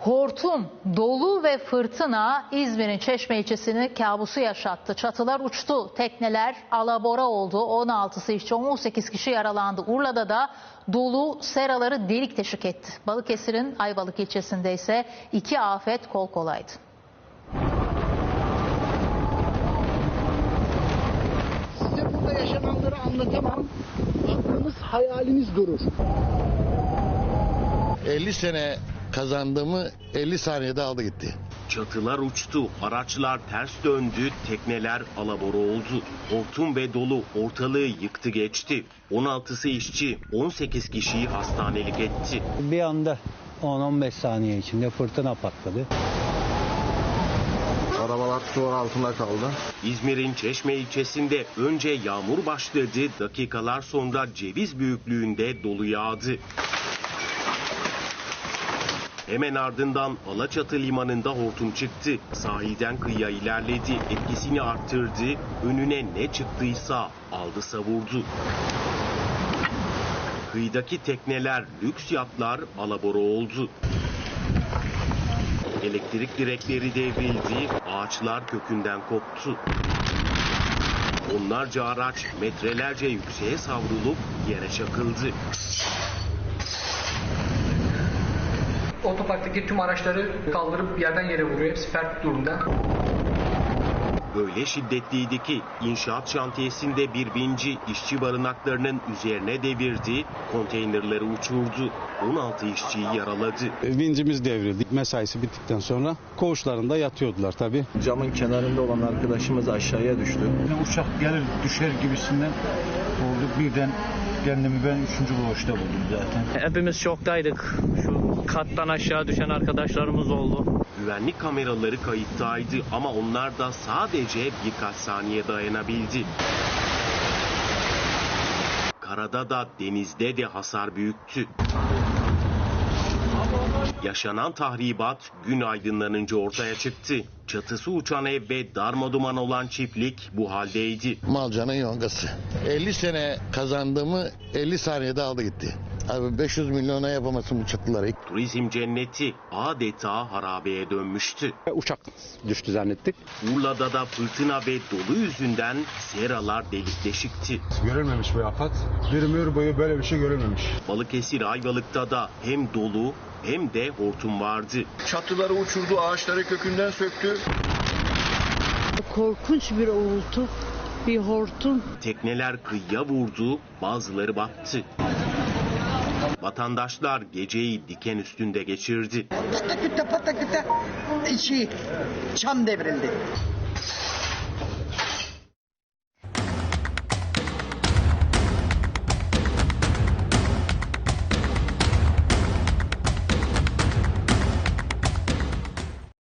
Hortum, dolu ve fırtına İzmir'in Çeşme ilçesini kabusu yaşattı. Çatılar uçtu, tekneler alabora oldu. 16'sı işçi 18 kişi yaralandı. Urla'da da dolu seraları delik deşik etti. Balıkesir'in Ayvalık ilçesinde ise iki afet kol kolaydı. Size burada yaşananları anlatamam. Aklınız hayaliniz durur. 50 sene kazandığımı 50 saniyede aldı gitti. Çatılar uçtu, araçlar ters döndü, tekneler alabora oldu. Hortum ve dolu ortalığı yıktı geçti. 16'sı işçi, 18 kişiyi hastanelik etti. Bir anda 10-15 saniye içinde fırtına patladı. Arabalar su altında kaldı. İzmir'in Çeşme ilçesinde önce yağmur başladı, dakikalar sonra ceviz büyüklüğünde dolu yağdı. Hemen ardından Alaçatı limanında hortum çıktı. Sahilden kıyıya ilerledi, etkisini arttırdı, önüne ne çıktıysa aldı savurdu. Kıyıdaki tekneler, lüks yatlar alabora oldu. Elektrik direkleri devrildi, ağaçlar kökünden koptu. Onlarca araç metrelerce yükseğe savrulup yere çakıldı. Otoparktaki tüm araçları kaldırıp yerden yere vuruyor. Hepsi fert durumda. Öyle şiddetliydi ki inşaat şantiyesinde bir vinci işçi barınaklarının üzerine devirdi, konteynerleri uçurdu. 16 işçiyi yaraladı. Vincimiz devrildi. Mesaisi bittikten sonra koğuşlarında yatıyordular tabii. Camın kenarında olan arkadaşımız aşağıya düştü. uçak gelir düşer gibisinden oldu. Birden kendimi ben üçüncü boşta buldum zaten. Hepimiz şoktaydık. Şu kattan aşağı düşen arkadaşlarımız oldu. Güvenlik kameraları kayıttaydı ama onlar da sadece birkaç saniye dayanabildi. Karada da denizde de hasar büyüktü. Yaşanan tahribat gün aydınlanınca ortaya çıktı. Çatısı uçan ev ve darmaduman olan çiftlik bu haldeydi. Malcanın yongası. 50 sene kazandığımı 50 saniyede aldı gitti. Abi 500 milyona yapamazsın bu çatıları. Turizm cenneti adeta harabeye dönmüştü. Uçak düştü zannettik. Urla'da da fırtına ve dolu yüzünden seralar delik deşikti. Görülmemiş bu afet. Bir ömür boyu böyle bir şey görülmemiş. Balıkesir Ayvalık'ta da hem dolu hem de hortum vardı. Çatıları uçurdu, ağaçları kökünden söktü. Korkunç bir uğultu, bir hortum. Tekneler kıyıya vurdu, bazıları battı. Vatandaşlar geceyi diken üstünde geçirdi. Şey, çam devrildi.